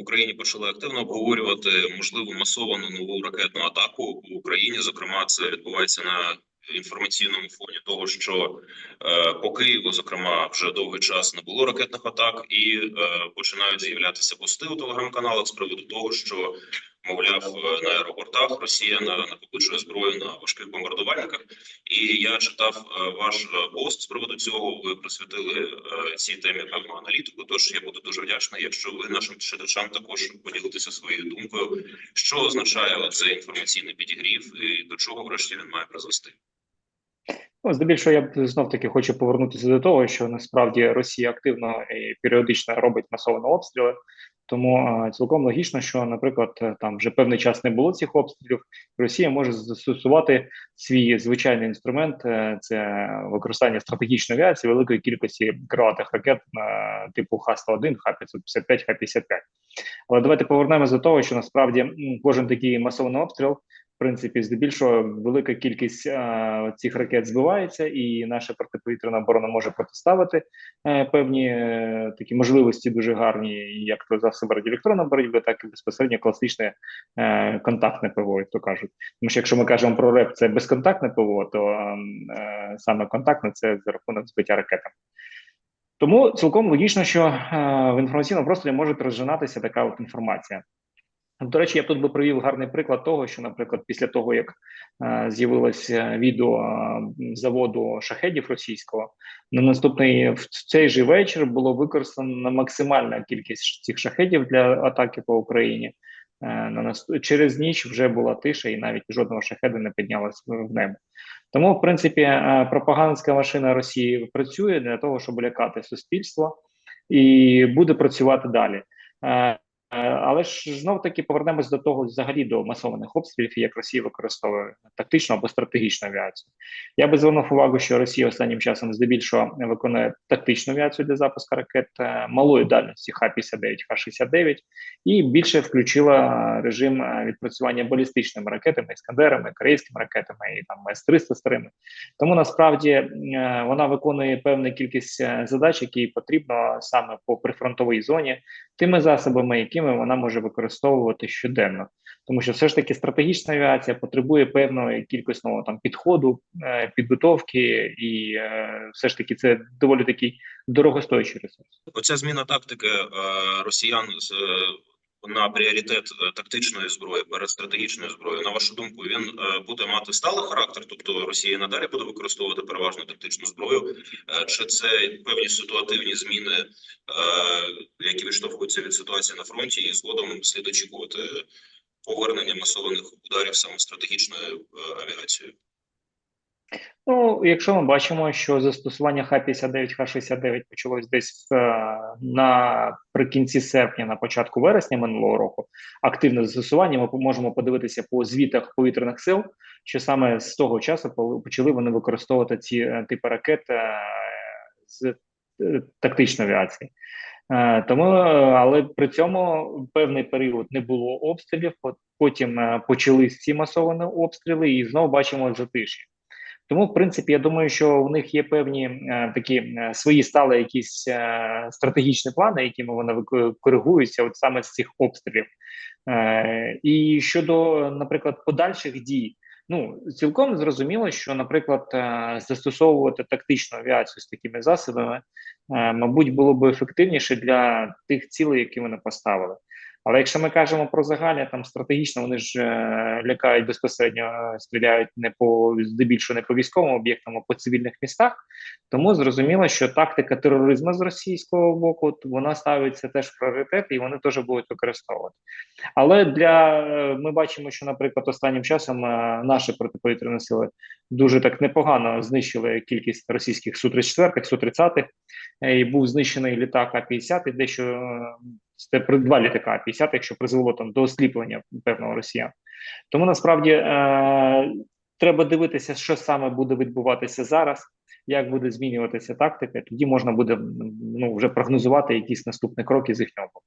Україні почали активно обговорювати можливу масовану нову ракетну атаку в Україні. Зокрема, це відбувається на інформаційному фоні того, що е, по Києву, зокрема, вже довгий час не було ракетних атак, і е, починають з'являтися пости у телеграм-каналах з приводу того, що мовляв е, на аеропортах Росія на- накопичує зброю на важких бомбардувальниках. І я читав е, ваш е, пост з приводу цього. Ви присвятили цій темі певну аналітику. Тож я буду дуже вдячний, якщо ви нашим читачам також поділитеся своєю думкою, що означає цей інформаційний підігрів і до чого врешті він має призвести. Ну, здебільшого, я б знов таки хочу повернутися до того, що насправді Росія активно і періодично робить масовані обстріли. Тому цілком логічно, що, наприклад, е, там вже певний час не було цих обстрілів. Росія може застосувати свій звичайний інструмент е, це використання стратегічної авіації великої кількості крилатих ракет на типу Х-101, Х-555, Х-55. Але давайте повернемося до того, що насправді кожен такий масований обстріл принципі, здебільшого велика кількість е, цих ракет збивається, і наша протиповітряна оборона може протиставити е, певні е, такі можливості дуже гарні, як то засоби радіоелектронної боротьби, так і безпосередньо класичне е, контактне ПВО, як то кажуть. Тому що якщо ми кажемо про РЕП, це безконтактне ПВО, то е, саме контактне це за рахунок збиття ракетами. Тому цілком логічно, що е, в інформаційному просторі може розжинатися така от інформація. До речі, я тут би привів гарний приклад того, що, наприклад, після того як е, з'явилося відео е, заводу шахедів російського, на наступний в цей же вечір було використано максимальна кількість цих шахедів для атаки по Україні. Е, на наст... через ніч вже була тиша, і навіть жодного шахеда не піднялось в небо. Тому, в принципі, е, пропагандська машина Росії працює для того, щоб лякати суспільство, і буде працювати далі. Е, Але ж знов таки повернемось до того, взагалі до масованих обстрілів, як Росія використовує тактичну або стратегічну авіацію. Я би звернув увагу, що Росія останнім часом здебільшого виконує тактичну авіацію для запуску ракет е, малої дальності Х-59, Х-69 і більше включила режим е, відпрацювання балістичними ракетами, іскандерами, корейськими ракетами і там С-300 старими. Тому насправді е, вона виконує певну кількість е, задач, які потрібно саме по прифронтовій зоні, тими засобами, якими вона може використовувати щоденно, тому що все ж таки стратегічна авіація потребує певної кількісного там підходу, е, підготовки, і е, все ж таки це доволі такий дорогостоячий ресурс. Оця зміна тактики е, росіян з на пріоритет тактичної зброї перед стратегічною зброєю. На вашу думку, він буде мати сталий характер, тобто Росія надалі буде використовувати переважно тактичну зброю, чи це певні ситуативні зміни, які відштовхуються від ситуації на фронті, і згодом слід очікувати повернення масованих ударів саме стратегічною е, авіацією. Ну, якщо ми бачимо, що застосування Х-59, Х-69 почалось десь е, наприкінці серпня, на початку вересня минулого року, активне застосування, ми можемо подивитися по звітах повітряних сил, що саме з того часу почали вони використовувати ці е, типи ракет е, з е, тактичної авіації. Е, Тому, але при цьому певний період не було обстрілів. пот- Потім е, почались ці масовані обстріли, і знову бачимо затиші. Тому, в принципі, я думаю, що в них є певні е, такі свої стали якісь стратегічні плани, якими вони коригуються, от саме з цих обстрілів. І щодо, наприклад, подальших дій, ну цілком зрозуміло, що, наприклад, е, застосовувати тактичну авіацію з такими засобами, е, мабуть, було б ефективніше для тих цілей, які вони поставили. Але якщо ми кажемо про загальне, там стратегічно вони ж е, лякають безпосередньо, е, стріляють не по здебільшого не по військовим об'єктам, а по цивільних містах. Тому зрозуміло, що тактика тероризму з російського боку вона ставиться теж в пріоритет, і вони теж будуть використовувати. Але для е, ми бачимо, що, наприклад, останнім часом наші протиповітряні сили дуже так непогано знищили кількість російських су 34 су 30 і був знищений літак А-50, і дещо це при два літака А-50, якщо призвело там до осліплення певного росіян. Тому насправді е, треба дивитися, що саме буде відбуватися зараз, як буде змінюватися тактика. Тоді можна буде ну вже прогнозувати якісь наступні кроки з їхнього боку.